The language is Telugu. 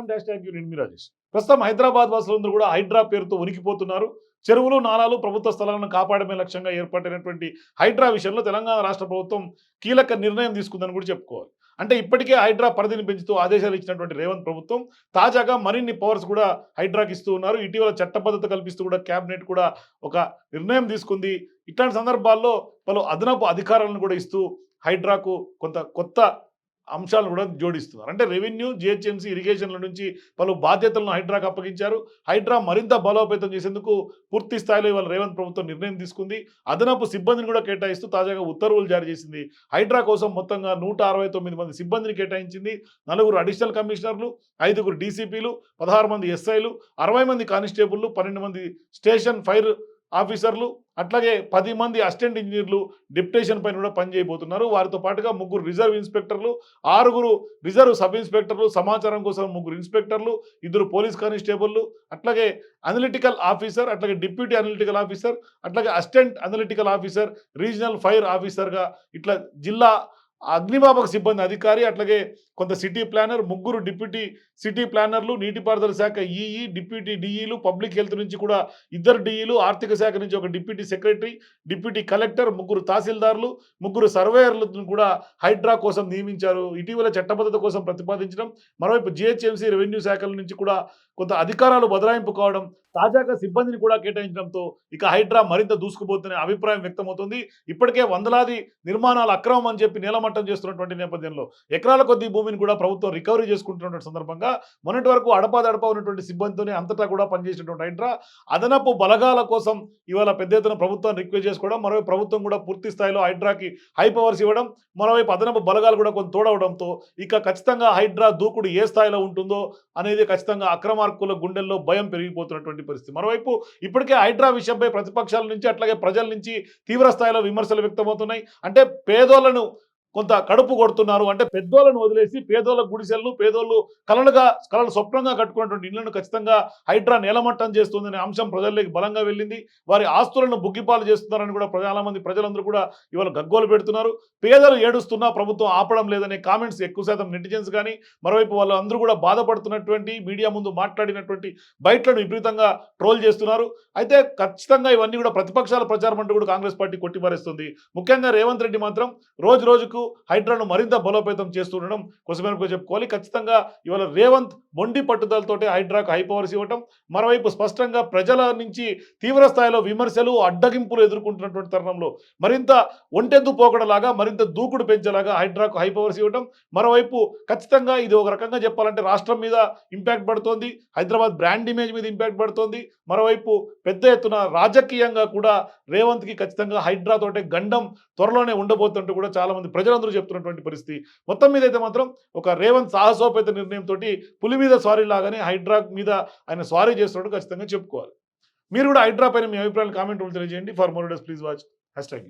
వెల్కమ్ డాష్ ట్యాగ్ యూ నిర్మి రాజేష్. ప్రస్తుతం హైదరాబాద్ వాసులందరూ కూడా హైడ్రా పేరుతో ఉనికిపోతున్నారు. చెరువులు నాలాలు ప్రభుత్వ స్థలాలను కాపాడమే లక్ష్యంగా ఏర్పడినటువంటి హైడ్రా విషయంలో తెలంగాణ రాష్ట్ర ప్రభుత్వం కీలక నిర్ణయం తీసుకుందని కూడా చెప్పుకోవాలి. అంటే ఇప్పటికే హైడ్రా పరిధిని పెంచుతూ ఆదేశాలు ఇచ్చినటువంటి రేవంత్ ప్రభుత్వం తాజాగా మరిన్ని పవర్స్ కూడా హైడ్రాకి ఇస్తూ ఉన్నారు. ఇటీవల చట్టబద్ధత కల్పిస్తూ కూడా క్యాబినెట్ కూడా ఒక నిర్ణయం తీసుకుంది. ఇట్లాంటి సందర్భాల్లో పలు అదనపు అధికారాలను కూడా ఇస్తూ హైడ్రాకు కొంత కొత్త అంశాలను కూడా జోడిస్తున్నారు. అంటే రెవెన్యూ జిహెచ్ఎంసీ ఇరిగేషన్ల నుంచి పలు బాధ్యతలను హైడ్రాకు అప్పగించారు. హైడ్రా మరింత బలోపేతం చేసేందుకు పూర్తి స్థాయిలో ఇవాళ రేవంత్ ప్రభుత్వం నిర్ణయం తీసుకుంది. అదనపు సిబ్బందిని కూడా కేటాయిస్తూ తాజాగా ఉత్తర్వులు జారీ చేసింది. హైడ్రా కోసం మొత్తంగా నూట అరవై తొమ్మిది మంది సిబ్బందిని కేటాయించింది. నలుగురు అడిషనల్ కమిషనర్లు ఐదుగురు డీసీపీలు పదహారు మంది ఎస్ఐలు అరవై మంది కానిస్టేబుల్లు పన్నెండు మంది స్టేషన్ ఫైర్ ఆఫీసర్లు అట్లాగే పది మంది అసిస్టెంట్ ఇంజనీర్లు డిప్యుటేషన్ పైన కూడా పనిచేయబోతున్నారు వారితో పాటుగా ముగ్గురు రిజర్వ్ ఇన్స్పెక్టర్లు ఆరుగురు రిజర్వ్ సబ్ ఇన్స్పెక్టర్లు సమాచారం కోసం ముగ్గురు ఇన్స్పెక్టర్లు ఇద్దరు పోలీస్ కానిస్టేబుల్లు అట్లాగే అనలిటికల్ ఆఫీసర్ అట్లాగే డిప్యూటీ అనలిటికల్ ఆఫీసర్ అట్లాగే assistant analytical officer regional fire ఆఫీసర్గా ఇట్లా జిల్లా అగ్నిమాపక సిబ్బంది అధికారి అట్లాగే కొంత సిటీ ప్లానర్ ముగ్గురు డిప్యూటీ సిటీ ప్లానర్లు నీటిపారుదల శాఖ ఈఈ డిప్యూటీ డిఈలు పబ్లిక్ హెల్త్ నుంచి కూడా ఇద్దరు డిఈలు ఆర్థిక శాఖ నుంచి ఒక డిప్యూటీ సెక్రటరీ డిప్యూటీ కలెక్టర్ ముగ్గురు తహసీల్దార్లు ముగ్గురు సర్వేయర్లను కూడా హైడ్రా కోసం నియమించారు. ఇటీవల చట్టబద్ధత కోసం ప్రతిపాదించడం మరోవైపు జిహెచ్ఎంసీ రెవెన్యూ శాఖల నుంచి కూడా కొంత అధికారాలు బదలాయింపు కావడం తాజాగా సిబ్బందిని కూడా కేటాయించడంతో ఇక హైడ్రా మరింత దూసుకుపోతున్న అభిప్రాయం వ్యక్తమవుతుంది. ఇప్పటికే వందలాది నిర్మాణాలు అక్రమం అని చెప్పి నీలమట్టం చేస్తున్నటువంటి నేపథ్యంలో ఎకరాల కొద్ది భూమిని కూడా ప్రభుత్వం రికవరీ చేసుకుంటున్నటువంటి సందర్భంగా మొన్నటి వరకు అడపాదడపా ఉన్నటువంటి సిబ్బందితోనే అంతటా కూడా పనిచేసినటువంటి హైడ్రా అదనపు బలగాల కోసం ఇవాళ పెద్ద ఎత్తున ప్రభుత్వాన్ని రిక్వెస్ట్ చేసుకోవడం మరోవైపు ప్రభుత్వం కూడా పూర్తి స్థాయిలో హైడ్రాకి హై పవర్స్ ఇవ్వడం మరోవైపు అదనపు బలగాలు కూడా కొంత తోడవడంతో ఇక ఖచ్చితంగా హైడ్రా దూకుడు ఏ స్థాయిలో ఉంటుందో అనేది ఖచ్చితంగా అక్రమార్కుల గుండెల్లో భయం పెరిగిపోతున్నటువంటి పరిస్థితి. మరోవైపు ఇప్పటికే హైడ్రా విషయంపై ప్రతిపక్షాల నుంచి అట్లాగే ప్రజల నుంచి తీవ్ర స్థాయిలో విమర్శలు వ్యక్తమవుతున్నాయి. అంటే పేదోళ్ళను కొంత కడుపు కొడుతున్నారు అంటే పెద్దోళ్ళను వదిలేసి పేదోళ్ళ గుడిసెలను పేదోళ్ళు కలలుగా కలలు స్వప్నంగా కట్టుకున్నటువంటి ఇళ్ళను ఖచ్చితంగా హైడ్రా నేలమట్టం చేస్తుందనే అంశం ప్రజల్లోకి బలంగా వెళ్ళింది. వారి ఆస్తులను బుగ్గిపాలు చేస్తున్నారని కూడా చాలా మంది ప్రజలందరూ కూడా ఇవాళ గగ్గోలు పెడుతున్నారు. పేదలు ఏడుస్తున్నా ప్రభుత్వం ఆపడం లేదనే కామెంట్స్ ఎక్కువ శాతం నెటిజన్స్ కానీ మరోవైపు వాళ్ళు అందరూ కూడా బాధపడుతున్నటువంటి మీడియా ముందు మాట్లాడినటువంటి బయటలను విపరీతంగా ట్రోల్ చేస్తున్నారు. అయితే ఖచ్చితంగా ఇవన్నీ కూడా ప్రతిపక్షాల ప్రచారం అంటూ కూడా కాంగ్రెస్ పార్టీ కొట్టిపారేస్తుంది. ముఖ్యంగా రేవంత్ రెడ్డి మాత్రం రోజు రోజుకు హైడ్రాను మరింత బలోపేతం చేస్తుండడం కోసమేరకు చెప్పుకోవాలి. ఖచ్చితంగా ఇవాళ రేవంత్ మొండి పట్టుదలతోటే హైడ్రాకు హై పవర్స్ ఇవ్వటం. మరోవైపు స్పష్టంగా ప్రజల నుంచి తీవ్ర స్థాయిలో విమర్శలు అడ్డగింపులు ఎదుర్కొంటున్నటువంటి తరుణంలో మరింత ఒంటెద్దు పోకడలాగా మరింత దూకుడు పెంచేలాగా హైడ్రాకు హై పవర్స్ ఇవ్వటం. మరోవైపు ఖచ్చితంగా ఇది ఒక రకంగా చెప్పాలంటే రాష్ట్రం మీద ఇంపాక్ట్ పడుతోంది. హైదరాబాద్ బ్రాండ్ ఇమేజ్ మీద ఇంపాక్ట్ పడుతోంది. మరోవైపు పెద్ద ఎత్తున రాజకీయంగా కూడా రేవంత్కి ఖచ్చితంగా హైడ్రా తోటే గండం త్వరలోనే ఉండబోతుంటూ కూడా చాలా మంది ప్రజలందరూ చెప్తున్నటువంటి పరిస్థితి. మొత్తం మీద అయితే మాత్రం ఒక రేవంత్ సాహసోపేత నిర్ణయంతో పులి మీద స్వారీ లాగానే హైడ్రా మీద ఆయన స్వారీ చేస్తున్నట్టు ఖచ్చితంగా చెప్పుకోవాలి. మీరు కూడా హైడ్రా పైన మీ అభిప్రాయాలు కామెంట్ తెలియజేయండి. For more days please watch. Hash tag